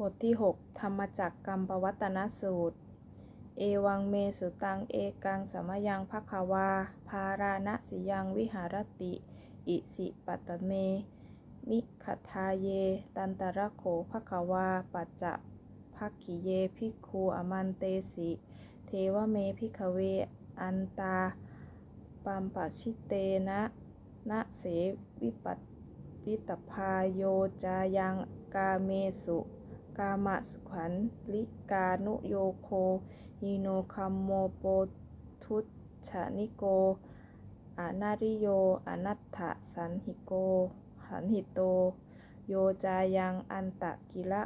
บทที่ 6 ธรรมจักรกัมปวัตนสูตร เอวังเมสุตัง เอกังสมยังภควา ภาราณสิยังวิหารติ อิสิปัตเม มิขทาเย ตันตระโขภควา ปัจจะภักขิเยภิกขุอมันเตสิ เทวเมภิขเว อันตา ปัมปชิเตนะนะเสวิปัตวิตพาโยจายังกาเมสุ กามสุขันลิกานุโยโคหิโนคัมโมโปทุชฉนิโกอนาริโย อนัตถสันหิโก หันหิโต โยจายังอันตะกิละ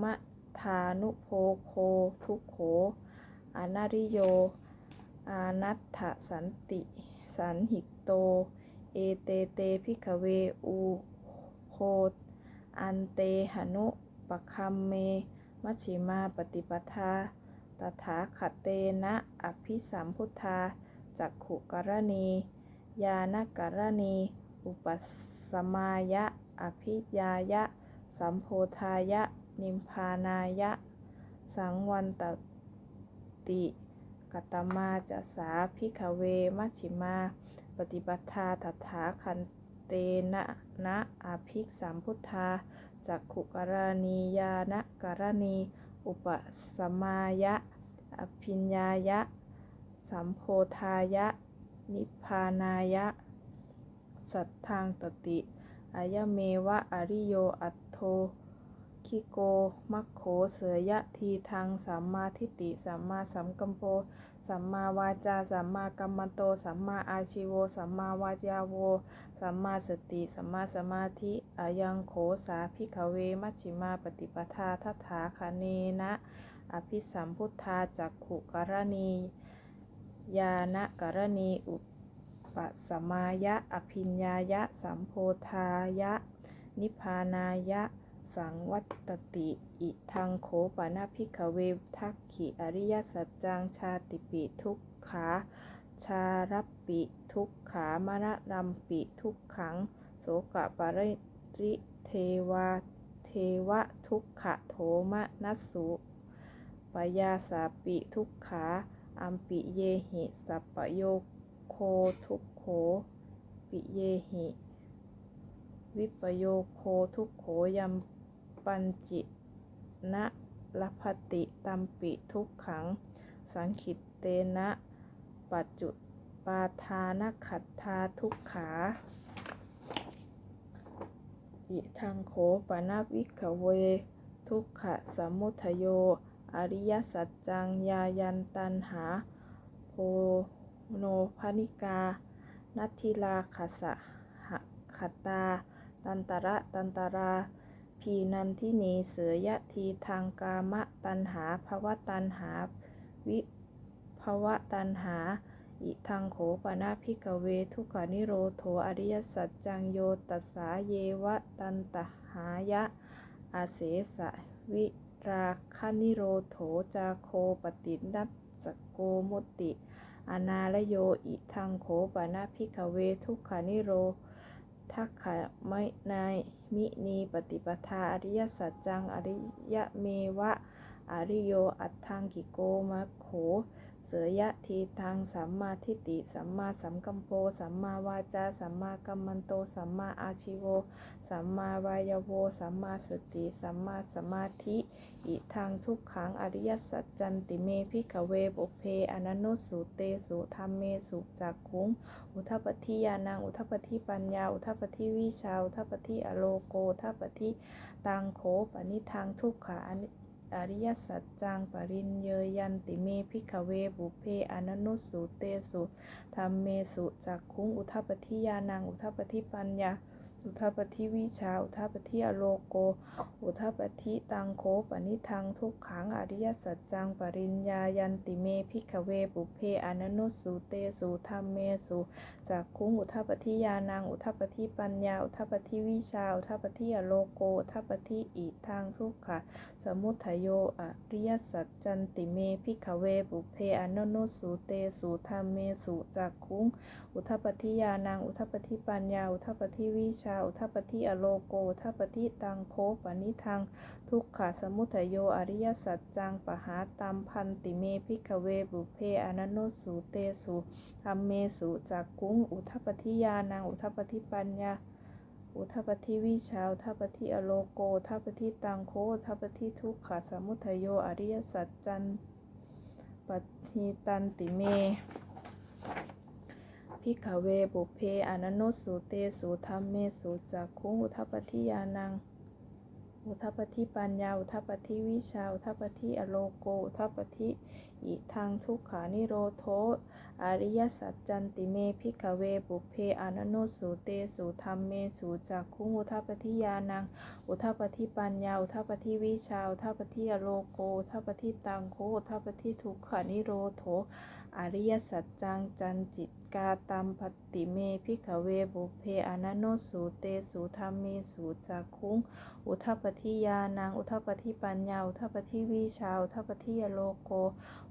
มะทานุโพโคทุโข อนาริโย อนัตถสันติ สันหิโต เอเตเตพิกเว อูโคอันเตหนุ ปคัมเม มัชฌิมาปฏิปทา ตถาคตเตนะ อภิสัมพุทธา จักขุกรณีญาณกรณี อุปสมายะ อภิยายะ สัมโพธายะ นิมพานายะ สังวันตติกตมาจะสาพิกเว มัชฌิมา ปฏิปทาตถาคันเตนะนะอภิสัมพุทธา จักขุกรณียานกรณี อุปสมายะ อภิญญายะ สัมโพธายะ นิพพานายะ สัทธังตติอายเมวะอริโยอัตโทคิโกมัคโขเสยะทีทางสัมมาทิฏฐิสัมมาสัมกัมโป สัมมาวาจา สัมมากัมมันโต สัมมาอาชิโว สัมมาวาจาโว สัมมาสติ สัมมาสมาธิอายังโขสาภิกขเว มัชฌิมาปฏิปทาทัฏฐาคเนนะ อภิสัมพุทธาจักขุกรณีญาณกรณีอุปสมายะ อภิญญายะ สัมโพธายะ นิพพานายะ สังวัตติ อิทังโขปานาภิกขเวทักขิอริยสัจจังชาติปิทุกขาชารปิทุกขามรรัมปิทุกขัง โสกะปริริเทวาเทวะทุกขะโทมนัสสุปยาสาปิทุกขาอัมปิเยหิสัปปโยโคทุกโขปิเยหิ วิปโยโคทุกโขยัม ปัญจินะลพติตัมปิทุกขัง สังขิตเตนะปัจจุปาทานขัตธาทุกขา อิทังโขปนาวิขเว ทุกขะสมุทโย อริยสัจจังยายันตันหา โพโนพนิกา นัตถิลาขสะหขตา ตันตระตันตรา พีนันทินีเสือยะทีทางกามะตันหาภวตันหา วิภวตันหา อิทังโขปนาภิกเวทุกขานิโรโถอริยสัจจังโยตัสสาเยวะตันตหายะ อาเสสะวิราคนิโรโถจาโคปตินัสสโกมุติ อนาลโยอิทังโขปนาภิกเวทุกขานิโร ทักขะไมนายมินีปฏิปทาอริยสัจจังอริยเมวะอริโยอัตถังกิโกมะโข เสยะทีทางสัมมาทิฏฐิสัมมาสัมกัมโปสัมมาวาจาสัมมากัมมันโตสัมมาอาชิโวสัมมาวายโวสัมมาสติสัมมาสมาธิอิทังทุกขังอริยสัจจันติเมพิขเวปุเพอนันโนสุเตสุธรรมเมสุจักขุงอุทปฏิยานังอุทปฏิปัญญาอุทปฏิวิชาอุทปฏิอโลโกอุทปฏิตังโขปนิทังทุกขา อริยสัจจังปรินเยยันติเมพิกเวบุเพอนันุสุเตสุธรรมเมสุจักคุงอุทัปฏิยานังอุทัปฏิปัญญา อุทปฏิวิชา อุทปฏิอโลโก อุทปฏิตังโคปนิทังทุกขังอริยสัจจังปริญญายันติเมพิขเวปุเพอนันโนสุเตสุธรรมเมสุจักขุงอุทปฏิยานังอุทปฏิปัญญา อุทปฏิวิชา อุทปฏิอโลโก อุทปฏิอิทังทุกขะสมุทโยอริยสัจจันติเมพิขเวปุเพอนันโนสุเตสุธรรมเมสุจักขุงอุทปฏิยานัง อุทปฏิปัญญา อุทปฏิวิชา อุทัปปทิอโลโก อุทัปปทิตังโคปนิทัง ทุกขะสมุทัยโย อริยสัจจัง ปหาตัมพันติเมพิกเวบุเพอนันโนสุเตสุธัมเมสุจักกุง อุทัปปทิยานัง อุทัปปทิปัญญาอุทัปปทิวิชาอุทัปปทิอโลโกอุทัปปทิตังโคอุทัปปทิทุกขะสมุทัยโย อริยสัจจันปฏิตันติเม พิกขเวบุเพอนันโนสุเตสุธัมเมสุจักขุงอุทัปทิยานัง อุทัปทิปัญญาอุทัปทิวิชาอุทัปทิอโลโกอุทัปทิอิทังทุกขานิโรโทอริยสัจจันติเมพิกขเวบุเพอนันโนสุเตสุธัมเมสุจักขุงอุทัปทิยานัง อุทัปทิปัญญาอุทัปทิวิชาอุทัปทิอโลโกอุทัปทิตังโคอุทัปปทิทุกขานิโรโท อริยสัจจังจันจิตกาตัมปติเมพิกขเวบุเพอนันโนสูเตสุธรรมเมสุจักขุงอุทัปปทิยานางอุทัปปทิปัญญาอุทัปปทิวิชาอุทัปปทิยโลโก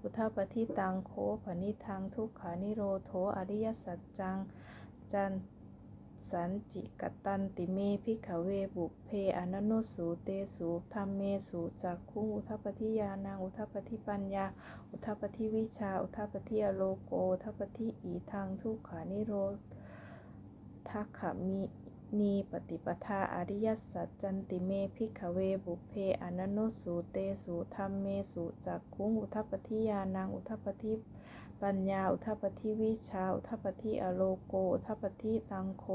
อุทัปปทิตังโคผนิทังทุกขานิโรโทอริยสัจจังจัน สันจิกตันติเมพิกขเวบุเพอนันโนสุเตสุธัมเมสุจักขุงอุทัปปทิยานังอุทัปปทิปัญญา อุทัปปทิวิชา อุทัปปทิอโลโกอุทัปปทิอีทางทุกขานิโรทักขมินีปฏิปทาอริยสัจจันติเมพิกขเวบุเพอนันโนสุเตสุธัมเมสุจักขุงอุทัปปทิยานังอุทัปปทิ ปัญญาอุทัปปทิวิชาอุทัปปทิอโลโกอุทัปปทิตังโค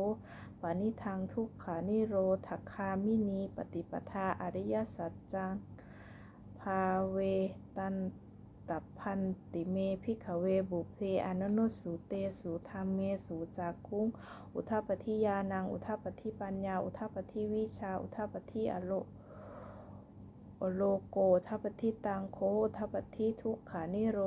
ปานิทังทุกขานิโรธคามินี ปฏิปทาอริยสัจจัง ภาเวตันตับพันติเมพิกขเวบุเพอนันโนสุเตสุธัมเมสุจักขุงอุทัปปทิยานัง อุทัปปทิปัญญา อุทัปปทิวิชา อุทัปปทิอโลอโลโกทัปปทิตังโคทัปปทิทุกขานิโร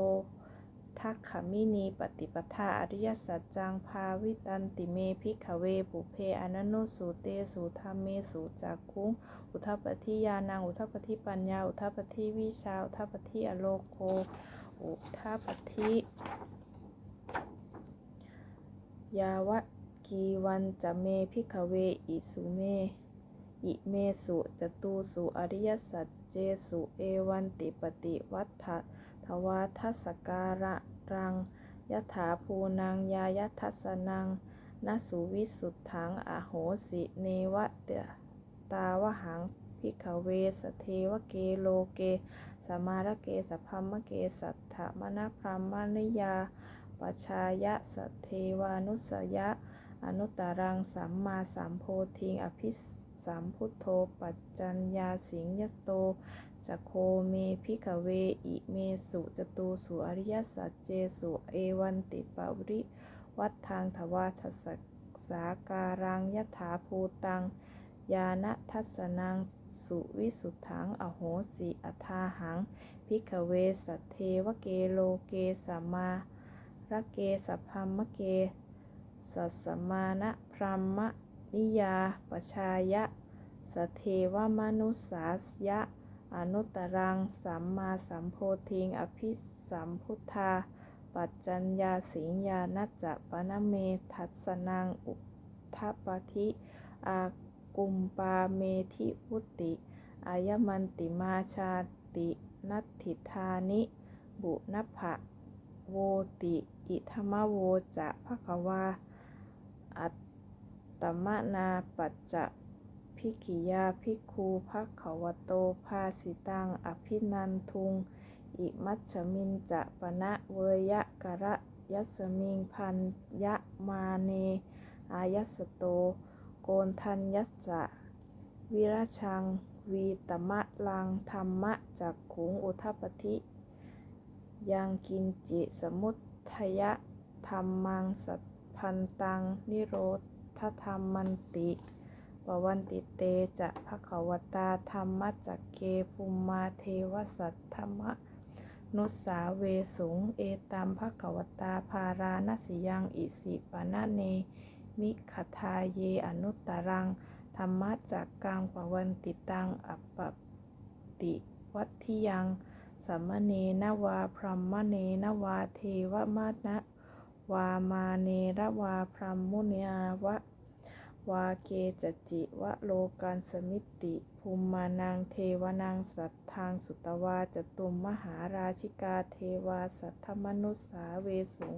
ทักขมินีปฏิปทาอริยสัจจังภาวิตันติเมพิกขเวบุเพอนันโนสุเตสุธัมเมสุจักขุงอุทัปปทิยานังอุทัปปทิปัญญาอุทัปปทิวิชาอุทัปปทิอโลโกอุทัปปทิยาวะกีวันจะเมพิกขเวอิสุเมอิเมสุจตุสุอริยสัจเจสุเอวันติปติวัฏฐ ทวทัสการะรังยถาภูนังยายทัสนังนสุวิสุทธังอโหสิเนวะเตตาวหังพิกเวสเทวเกโลเก สมาระเกสพัมมะเกสัทธมณพรหมนิยาปชายะสเทวานุสยะ อนุตตรังสัมมาสัมโพธิงอภิสัมพุทโธปัจจัญญาสิงยโต จะโคเมพิกเวอิเมสุจตูสุอริยสัจเจสุเอวันติปาริวัฏทางทวาทสสาการังยถาภูตัง ยานะทัสสนังสุวิสุทธัง อโหสิอัทาหัง พิกเวสัทเทวเกโลเกสัมมาระเกสัพพัมมะเกสัสมานะพรหมนิยาปชายะสเทวมนุสาสยะ อนุตตรัง สัมมาสัมโพธิง อภิสัมพุทธา ปัจจัญญาสิงญาณจะปนเมทัสนัง อุทัปปทิอากุมปาเมธิวุติอายมันติมาชาตินัตถิธานิ บุนภะโวติ อิธรรมโวจะภควา อัตตมนาปัจจะ พิกิยาภิกขุภควโตภาสิตัง อภินันทุง อิมัชมินจะปณะเวยะกะระยัสมิงพันยะมาเน อายัสโต โกนทันยัสจะวิราชัง วีตมะลังธรรมะจากขุงอุทัปปทิยังกินจิสมุทยะธรรมังสัพพันตัง นิโรธธรรมันติ ปวันติเตจะภควตาธรรมจักเกภูมมาเทวสัตธรรมนุสาเวสุง เอตัมภควตาภาราณสิยังอิสิปะนะเน มิขทาเยอนุตตรัง ธรรมจักกังปวันติตังอัปปติวัติยังสัมมเนนวาพรหมเนนวาเทวมานะวามาเนระวาพรหมุเนวะ วาเกจจิวะโลกันสมิติภูมมานังเทวนังสัตทธังสุตวาจตุมมหาราชิกาเทวาสัทธมนุสสาเวสุง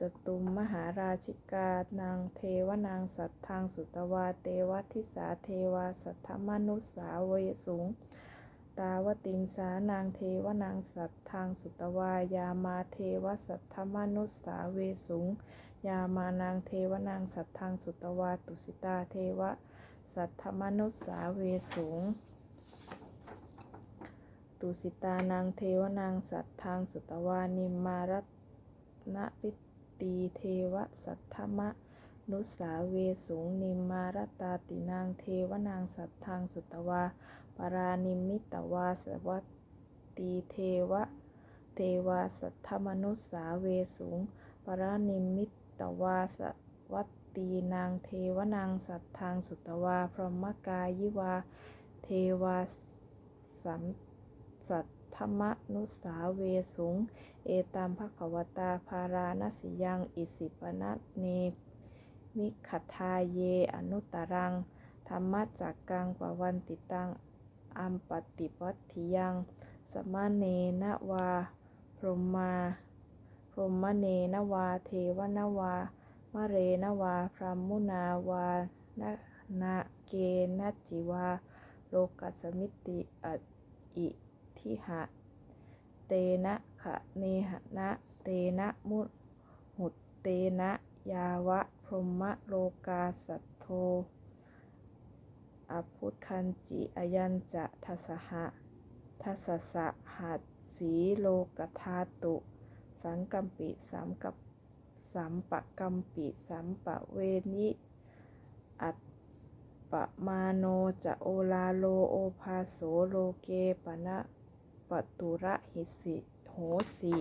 จตุมมหาราชิกานางเทวนางสัตทธังสุตวาเตวทิสาเทวาสัทธมนุสสาเวสุงตาวติงสานางเทวนางสัตทธังสุตวายามาเทวสัทธมนุสสาเวสุง ยามานางเทวนางสัทธังสุตวาตุสิตาเทวสัทธมนุสสาเวสุงตุสิตานางเทวนางสัทธังสุตวานิมารัตนปิตีเทวสัทธมนุสสาเวสุงนิมารตาตินางเทวนางสัทธังสุตวาปารานิมิตวาสวัตตีเทวะ เทวาสัทธมนุสสาเวสุงปารานิมมิ ตวาสวัตตีนางเทวนางสัตทธังสุตวา พรหมกายิวา เทวาสัมสัทธมนุสสาเวสุง เอตามภควตาภาราณสิยัง อิสิปนะเนมิขทาเย อนุตรัง ธรรมจักกังปวันติตัง อัมปติปัติยัง สมะเนนวา พรหมา พรหมเนนะวา เทวนวา มะเรนะวา พรหมุนาวานะนะเกนะจิวา โลกัสมิติออิทิหะ เตนะขะเนหะนะ เตนะมุหุตเตนะ ยาวะ พรหมโลกาสัทโธอพุทธันจิ อยัญจะทัสสหะทัสสะสะหัสสีโลกธาตุ สังกัมปิสามกับสัมปะกัมปิสัมปะเวนิอัตปะมาโนจะโอลาโลโอภาโสโลเกปะนะปตุระหิสิโหสิ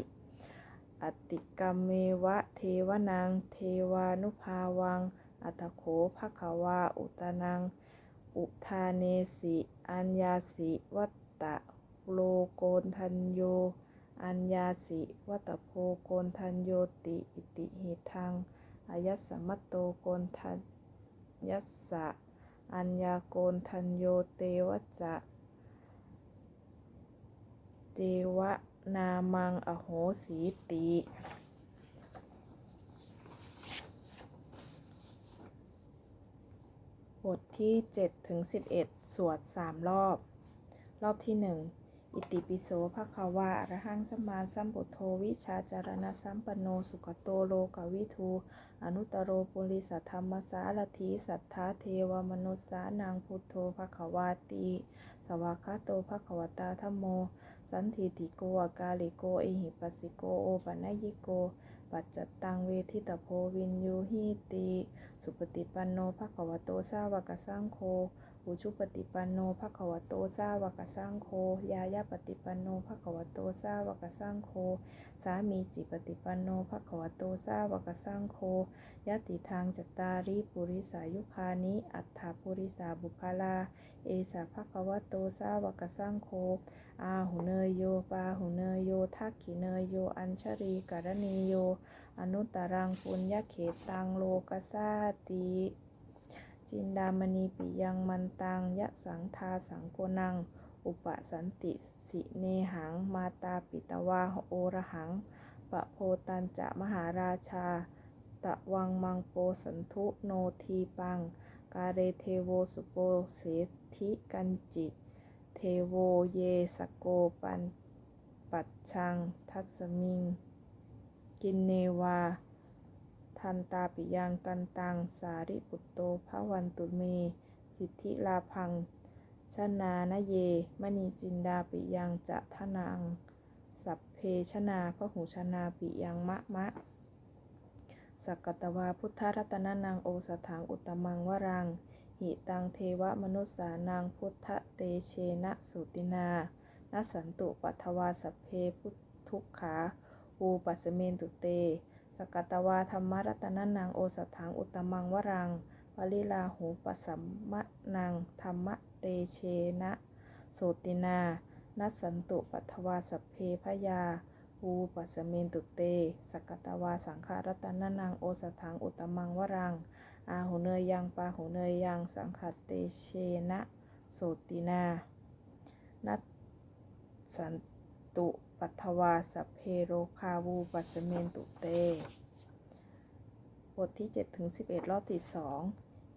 อติกรรมเมวะเทวนางเทวานุภาวัง อัตโขภควาอุตนัง อุทาเนสิ อัญญาสิ วัตตะโลโกนทันโย อัญญาสิวัตโพโกนทันโยติอิติหิทังอายัสมัตโตโกนทันยัสสะอัญญาโกนทันโยเตวะจะเตวะนามังอโหสีติบทที่7ถึง11 สวด 3 รอบ รอบที่ 1 อิติปิโสภะคะวะระหังสัมมาสัมพุทโธวิชาจารณสัมปโนสุขโตโลกวิทูอนุตตโรปุริสัทธรรมสารถีสัทธาเทวมนุสสานางพุทโธภะคะวาติสวากาโตภะคะวตาธัมโม สันทิติโกอกาลิโกเอหิปัสสิโกโอปัญญิโก ปัจจตังเวทิตโพวินยูหิติสุปฏิปันโนภะคะวโตสาวกสังโฆ อุชุปฏิปันโนภะคะวโตสาวกสังโฆยายาปฏิปันโนภะคะวโตสาวกสังโฆสามีจิปฏิปันโนภะคะวโตสาวกสังโฆยติทางจตตาริปุริสายุคานิ อัฏฐาปุริสาบุคลา เอสาภะคะวโตสาวกสังโฆอาหุเนยโยปาหุเนยโยทักขิเนยโย อัญชรีกรณีโย อนุตตรังปุญญเขตังโลกสาติ จินดามณีปิยังมันตังยะสังทาสังโกนัง อุปสันติสิเนหัง มาตาปิตวาโอระหัง ปะโพตันจะมหาราชา ตะวังมังโปสันทุโนทีปัง กาเรเทโวสุโปเสธิกันจิ เทโวเยสโกปัน ปัจชัง ทัสมิง กินเนวา ทันตาปิยังกันตัง สาริปุตโตภวันตุเม สิทธิลาพังชนานะเย มณีจินดาปิยังจะทนังสัพเพชนาพระหูชนาปิยังมะมะสักกตวาพุทธรัตนานังโอสถังอุตมังวรัง หิตังเทวมนุสสานังพุทธเตเชนะสุตินานสันตุปัทวาสัพเพพุททุกขาอูปัสเมนตุเต สกตวาธรรมรัตนานังโอสถังอุตมังวรังปริลาหูปัสสัมมะนังธรรมเตเชนะโสตินา นัสสันตุปัทวาสัพเพพยาอูปัสเมนตุเต สกตวาสังขารัตนานังโอสถังอุตมังวรัง อาหุเนยยังปาหุเนยยังสังขเตเชนะโสตินา นัสันตุ ตุปัทวาสเพโรคาวูปัสเมนตุเต บทที่7ถึง11 รอบที่สอง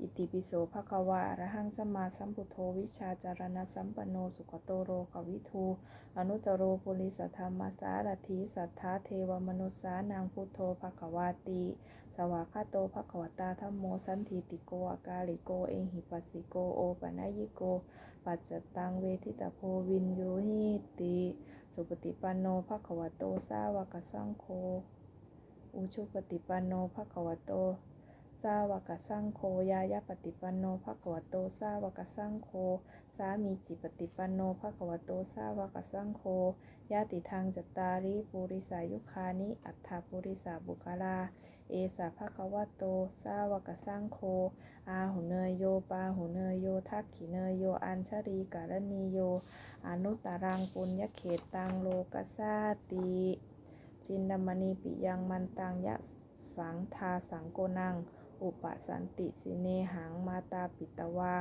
อิติปิโสภควาอะระหังสมาสัมพุทโธวิชาจารณสัมปโนสุขโตโรกวิทูอนุตโรปุริสธรรมสารถีสัทธาเทวมนุสานางพุทโธภควาติสวากขาโตภควตาธัมโมสันทิติโกอากาลิโกเอหิปัสสิโกโอปะนะยิโก ปัจจตังเวทิตาโพวินโยหิติ สุปฏิปันโนภควโตสาวกสังโฆอุชุปฏิปันโนภควโตสาวกสังโฆยายาปฏิปันโนภควโตสาวกสังโฆสามีจิปฏิปันโนภควโตสาวกสังโฆญาติทางจตตาริปุริสายุคานิอัฏฐปุริสาบุคลา เอสาภควโตสาวกสังโฆอาหุเนยโยปาหุเนยโยทักขิเนยโย อัญชรีการณีโย อนุตตรังปุญญเขตตังโลกัสาติจินดามณีปิยังมันตังยะสังทาสังโกนัง อุปสันติสิเนหังมาตาปิตวา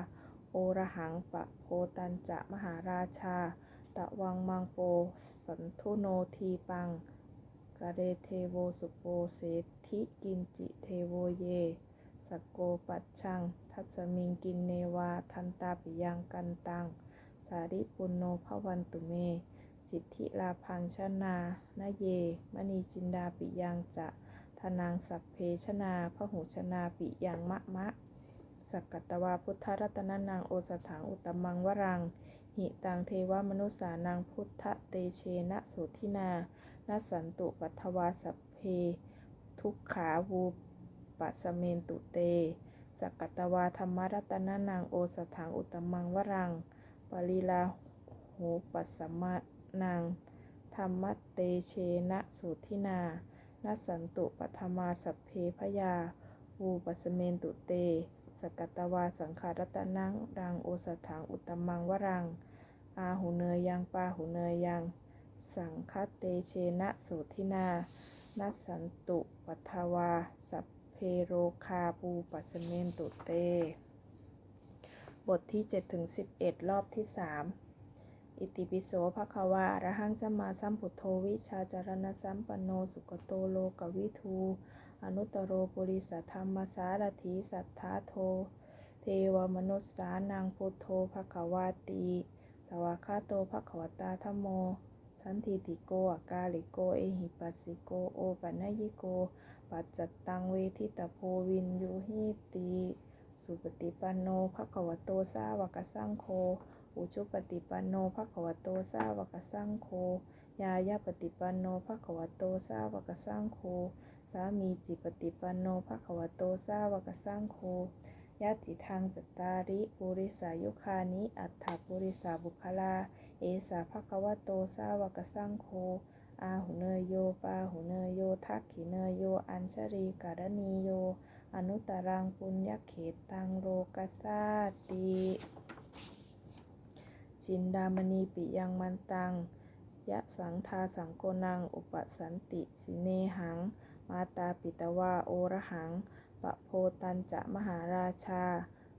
โอระหังปะโพตัญจะมหาราชา ตะวังมังโป สันทุโนทีปัง กะเรเทโวสุโปเสธิกินจิเทโวเยสกโกปัชชัง ทัสมิงกินเนวา ทันตาปิยังกันตัง สาริปุณโนภวันตุเม สิทธิลาพังชนานาเย มณีจินดาปิยังจะทนางสัพเพชนาพหูชนาปิยังมะมะ สักกัตวาพุทธรัตนนางโอสถังอุตมังวรังหิตังเทวมนุสานังพุทธเตเชนะโสทินา นัสสันตุปัทวาสเพ ทุกขาวูปัสเมนตุเตสกัตวาธรรมรัตนานางโอสถังอุตมังวรัง ปริลาโหปัสมะนางธรรมเตเชนะสุทินานัสสันตุปัทมาสัพเพพยาวูปัสเมนตุเต สกัตวาสังขารัตนังรังโอสถังอุตมังวรัง อาหุเนยยังปาหุเนยยัง สังคเตเชนะโสทินานัสสันตุปัทวา สัพเพโรคาปูปัสเมนตุเต บทที่7ถึง11 รอบที่ 3 อิติปิโสภควาอะระหังสัมมาสัมพุทโธวิชาจารณสัมปันโนสุกโตโลกวิทูอนุตโรปุริสธรรมสารถีสัทธาโท เทวมนุสสานังพุทโธภควาติสวากาโตภควตาธโม สันทิติโกอากาลิโก เอหิปัสสิโก โอปันญิโก ปัจจัตตังเวทิตาโพวินยูหิติ สุปฏิปันโนภควโตสาวกสังโฆอุชุปฏิปันโนภควโตสาวกสังโฆยายาปฏิปันโนภควโตสาวกสังโฆสามีจิปฏิปันโนภควโตสาวกสังโฆญาติทางจตตาริปุริสายุคานิ อัฏฐปุริสาบุคลา เอสาภควโตสาวกสังโฆอาหุเนยโยปาหุเนยโยทักขิเนยโย อัญชรีการณีโย อนุตตรังปุญญเขตตังโลกัสาติจินดามณีปิยังมันตัง ยะสังทาสังโกนัง อุปสันติสิเนหัง มาตาปิตวาโอระหังปะโพตัญจะมหาราชา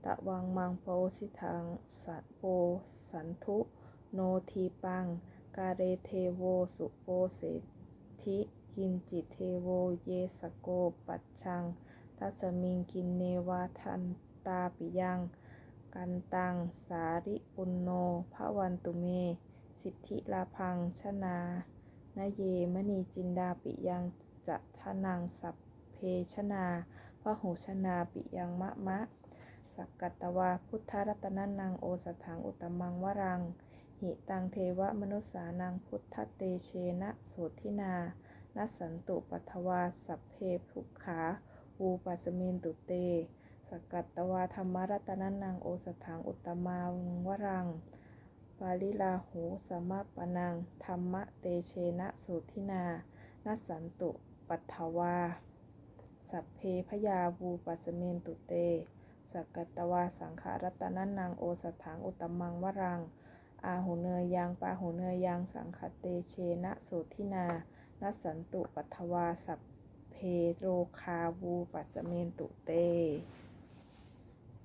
ตะวังมังโปสิทังสัตโปสันทุ โนทีปัง กาเรเทโว สุโปเสธิกินจิเทโว เยสโก ปัจชัง ทัสมิงกินเนวาทันตาปิยัง กันตัง สาริปุณโนภวันตุเม สิทธิลาพัง ชนานาเยมณีจินดาปิยังจะทนังสัพเพชนาพหูชนาปิยังมะมะ สักกัตวาพุทธรัตนนังโอสถังอุตตมังวรัง หิตังเทวมนุสสานังพุทธเตเชนะโสทินานัสสันตุปัทวาสัพเพภุขาวูปัสมินตุเต สกัตตวาธรรมรัตนนังโอสถังอุตมังวรัง ปาลิลาหูสมะปนัง ธรรมะเตเชนะโสทินานัสสันตุปัทวา สัพเพพยาวูปัสเมนตุเต สกัตตวาสังขารัตนนังโอสถังอุตตมังวรัง อาหูเนยยังปาหูเนยยังสังคเตเชนะโสทินานัสสันตุปัทวาสัพเพโรคาวูปัสเมนตุเต